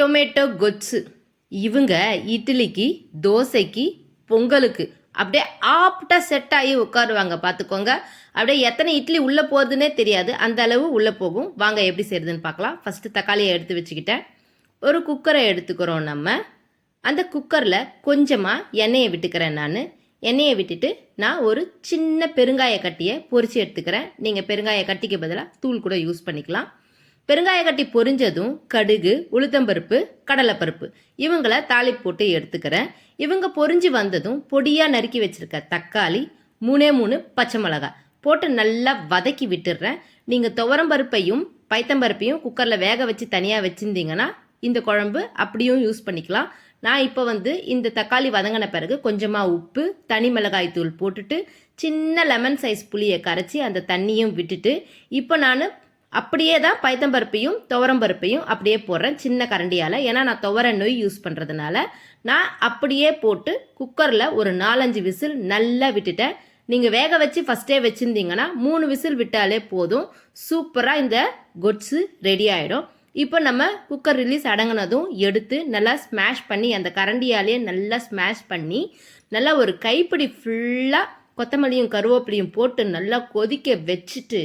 Tomato gothsu. இவங்க இட்லிக்கு தோசைக்கு பொங்கலுக்கு அப்படியே ஆப்டாக செட் ஆகி உட்காருவாங்க. பார்த்துக்கோங்க. அப்படியே எத்தனை இட்லி உள்ளே போகுதுன்னே தெரியாது. அந்த அளவு உள்ளே போகும். வாங்க எப்படி செய்யுதுன்னு பார்க்கலாம். ஃபஸ்ட்டு தக்காளியை எடுத்து வச்சுக்கிட்டேன். ஒரு குக்கரை எடுத்துக்கிறோம் நம்ம. அந்த குக்கரில் கொஞ்சமாக எண்ணெயை விட்டுக்கிறேன் நான். எண்ணெயை விட்டுட்டு நான் ஒரு சின்ன பெருங்காய கட்டியை பொறிச்சு எடுத்துக்கிறேன். நீங்கள் பெருங்காய கட்டிக்கு பதிலாக தூள் கூட யூஸ் பண்ணிக்கலாம். பெருங்காய கட்டி பொரிஞ்சதும் கடுகு உளுத்தம்பருப்பு கடலைப்பருப்பு. இவங்களை தாளி போட்டு எடுத்துக்கிறேன். இவங்க பொரிஞ்சு வந்ததும் பொடியாக நறுக்கி வச்சிருக்க தக்காளி மூணே மூணு பச்சை மிளகாய் போட்டு நல்லா வதக்கி விட்டுடுறேன் நீங்கள் துவரம்பருப்பையும் பைத்தம்பருப்பையும் குக்கரில் வேக வச்சு தனியாக வச்சுருந்தீங்கன்னா இந்த குழம்பு அப்படியும் யூஸ் பண்ணிக்கலாம். நான் இப்போ வந்து இந்த தக்காளி வதங்கின பிறகு கொஞ்சமாக உப்பு தனி மிளகாய் தூள் போட்டுட்டு சின்ன லெமன் சைஸ் புளியை கரைச்சி அந்த தண்ணியும் விட்டுட்டு இப்போ நான் அப்படியே தான் பைத்தம்பருப்பையும் துவரம்பருப்பையும் அப்படியே போடுறேன் சின்ன கரண்டியால். ஏன்னா நான் துவர நொய் யூஸ் பண்ணுறதுனால நான் அப்படியே போட்டு குக்கரில் ஒரு நாலஞ்சு விசில் நல்லா விட்டுட்டேன். நீங்கள் வேக வச்சு ஃபஸ்ட்டே வச்சுருந்தீங்கன்னா மூணு விசில் விட்டாலே போதும். சூப்பராக இந்த கொட்ஸு ரெடி ஆகிடும் இப்போ நம்ம குக்கர் ரிலீஸ் அடங்கினதும் எடுத்து நல்லா ஸ்மாஷ் பண்ணி அந்த கரண்டியாலேயே நல்லா ஸ்மாஷ் பண்ணி நல்லா ஒரு கைப்பிடி ஃபுல்லாக கொத்தமல்லியும் கருவேப்பிலையும் போட்டு நல்லா கொதிக்க வச்சுட்டு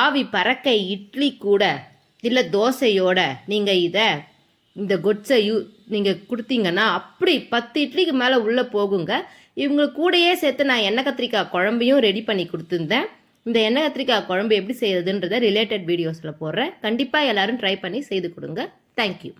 ஆவி பறக்க இட்லி கூட இல்லை தோசையோட நீங்கள் இதை இந்த கொட்ஸை யூ நீங்கள் கொடுத்தீங்கன்னா அப்படி பத்து இட்லிக்கு மேலே உள்ளே போகுங்க. இவங்க கூடயே சேர்த்து நான் எண்ணெய் கத்திரிக்காய் குழம்பையும் ரெடி பண்ணி கொடுத்துருந்தேன். இந்த எண்ணெய் கத்திரிக்காய் குழம்பு எப்படி செய்யறதுன்றதை ரிலேட்டட் வீடியோஸில் போடுறேன். கண்டிப்பாக எல்லோரும் ட்ரை பண்ணி செய்து கொடுங்க. தேங்க்யூ